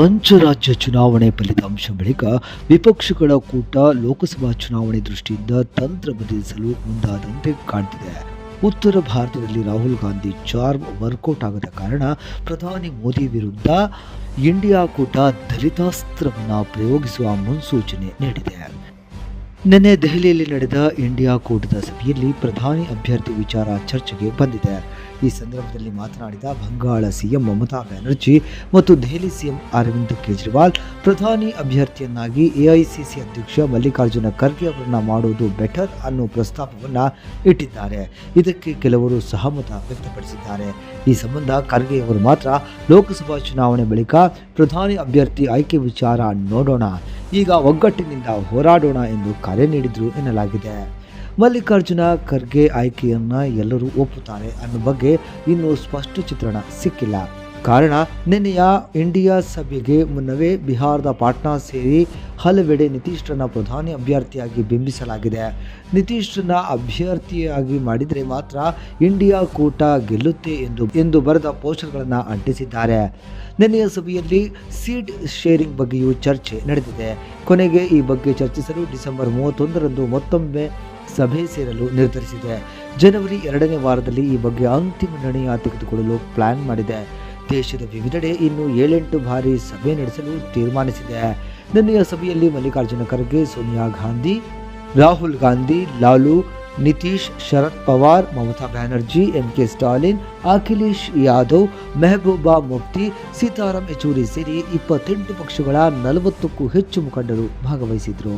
ಪಂಚರಾಜ್ಯ ಚುನಾವಣೆ ಫಲಿತಾಂಶ ಬಳಿಕ ವಿಪಕ್ಷಗಳ ಕೂಟ ಲೋಕಸಭಾ ಚುನಾವಣೆ ದೃಷ್ಟಿಯಿಂದ ತಂತ್ರ ಬದಲಿಸಲು ಮುಂದಾದಂತೆ ಕಾಣ್ತಿದೆ. ಉತ್ತರ ಭಾರತದಲ್ಲಿ ರಾಹುಲ್ ಗಾಂಧಿ ಚಾರ್ಮ್ ವರ್ಕೌಟ್ ಆಗದ ಕಾರಣ ಪ್ರಧಾನಿ ಮೋದಿ ವಿರುದ್ಧ ಇಂಡಿಯಾ ಕೂಟ ದಲಿತಾಸ್ತ್ರವನ್ನು ಪ್ರಯೋಗಿಸುವ ಮುನ್ಸೂಚನೆ ನೀಡಿದೆ. ನಿನ್ನೆ ದೆಹಲಿಯಲ್ಲಿ ನಡೆದ ಇಂಡಿಯಾ ಕೂಟದ ಸಭೆಯಲ್ಲಿ ಪ್ರಧಾನಿ ಅಭ್ಯರ್ಥಿ ವಿಚಾರ ಚರ್ಚೆಗೆ ಬಂದಿದೆ. ಈ ಸಂದರ್ಭದಲ್ಲಿ ಮಾತನಾಡಿದ ಬಂಗಾಳ ಸಿಎಂ ಮಮತಾ ಬ್ಯಾನರ್ಜಿ ಮತ್ತು ದೆಹಲಿ ಸಿಎಂ ಅರವಿಂದ್ ಕೇಜ್ರಿವಾಲ್, ಪ್ರಧಾನಿ ಅಭ್ಯರ್ಥಿಯನ್ನಾಗಿ ಎಐಸಿಸಿ ಅಧ್ಯಕ್ಷ ಮಲ್ಲಿಕಾರ್ಜುನ ಖರ್ಗೆ ಅವರನ್ನ ಮಾಡುವುದು ಬೆಟರ್ ಅನ್ನೋ ಪ್ರಸ್ತಾಪವನ್ನು ಇಟ್ಟಿದ್ದಾರೆ. ಇದಕ್ಕೆ ಕೆಲವರು ಸಹಮತ ವ್ಯಕ್ತಪಡಿಸಿದ್ದಾರೆ. ಈ ಸಂಬಂಧ ಖರ್ಗೆ ಅವರು ಮಾತ್ರ ಲೋಕಸಭಾ ಚುನಾವಣೆ ಬಳಿಕ ಪ್ರಧಾನಿ ಅಭ್ಯರ್ಥಿ ಆಯ್ಕೆ ವಿಚಾರ ನೋಡೋಣ. ಈಗ ಒಗ್ಗಟ್ಟಿನಿಂದ ಹೋರಾಡೋಣ ಎಂದು ಕರೆ ನೀಡಿದರು ಎನ್ನಲಾಗಿದೆ. ಮಲ್ಲಿಕಾರ್ಜುನ ಖರ್ಗೆ ಆಯ್ಕೆಯನ್ನು ಎಲ್ಲರೂ ಒಪ್ಪುತ್ತಾರೆ ಅನ್ನೋ ಬಗ್ಗೆ ಇನ್ನೂ ಸ್ಪಷ್ಟ ಚಿತ್ರಣ ಸಿಕ್ಕಿಲ್ಲ. ಕಾರಣ, ನಿನ್ನೆಯ ಇಂಡಿಯಾ ಸಭೆಗೆ ಮುನ್ನವೇ ಬಿಹಾರದ ಪಾಟ್ನಾ ಸೇರಿ ಹಲವೆಡೆ ನಿತೀಶ್ರನ್ನ ಪ್ರಧಾನಿ ಅಭ್ಯರ್ಥಿಯಾಗಿ ಬಿಂಬಿಸಲಾಗಿದೆ. ನಿತೀಶ್ರನ್ನ ಅಭ್ಯರ್ಥಿಯಾಗಿ ಮಾಡಿದರೆ ಮಾತ್ರ ಇಂಡಿಯಾ ಕೂಟ ಗೆಲ್ಲುತ್ತೆ ಎಂದು ಎಂದು ಬರೆದ ಪೋಸ್ಟರ್ಗಳನ್ನು ಅಂಟಿಸಿದ್ದಾರೆ. ನಿನ್ನೆಯ ಸಭೆಯಲ್ಲಿ ಸೀಟ್ ಶೇರಿಂಗ್ ಬಗ್ಗೆಯೂ ಚರ್ಚೆ ನಡೆದಿದೆ. ಕೊನೆಗೆ ಈ ಬಗ್ಗೆ ಚರ್ಚಿಸಲು ಡಿಸೆಂಬರ್ ಮೂವತ್ತೊಂದರಂದು ಮತ್ತೊಮ್ಮೆ ಸಭೆ ಸೇರಲು ನಿರ್ಧರಿಸಿದೆ. ಜನವರಿ ಎರಡನೇ ವಾರದಲ್ಲಿ ಈ ಬಗ್ಗೆ ಅಂತಿಮ ನಿರ್ಣಯ ತೆಗೆದುಕೊಳ್ಳಲು ಪ್ಲಾನ್ ಮಾಡಿದೆ. ದೇಶದ ವಿವಿಧೆಡೆ ಇನ್ನು ಏಳೆಂಟು ಬಾರಿ ಸಭೆ ನಡೆಸಲು ತೀರ್ಮಾನಿಸಿದೆ. ನಿನ್ನೆಯ ಸಭೆಯಲ್ಲಿ ಮಲ್ಲಿಕಾರ್ಜುನ ಖರ್ಗೆ, ಸೋನಿಯಾ ಗಾಂಧಿ, ರಾಹುಲ್ ಗಾಂಧಿ, ಲಾಲು, ನಿತೀಶ್, ಶರದ್ ಪವಾರ್, ಮಮತಾ ಬ್ಯಾನರ್ಜಿ ಎಂ ಕೆ ಸ್ಟಾಲಿನ್, ಅಖಿಲೇಶ್ ಯಾದವ್, ಮೆಹಬೂಬಾ ಮುಫ್ತಿ ಸೀತಾರಾಮ್ ಯೆಚೂರಿ ಸೇರಿ ಇಪ್ಪತ್ತೆಂಟು ಪಕ್ಷಗಳ ನಲವತ್ತಕ್ಕೂ ಹೆಚ್ಚು ಮುಖಂಡರು ಭಾಗವಹಿಸಿದ್ರು.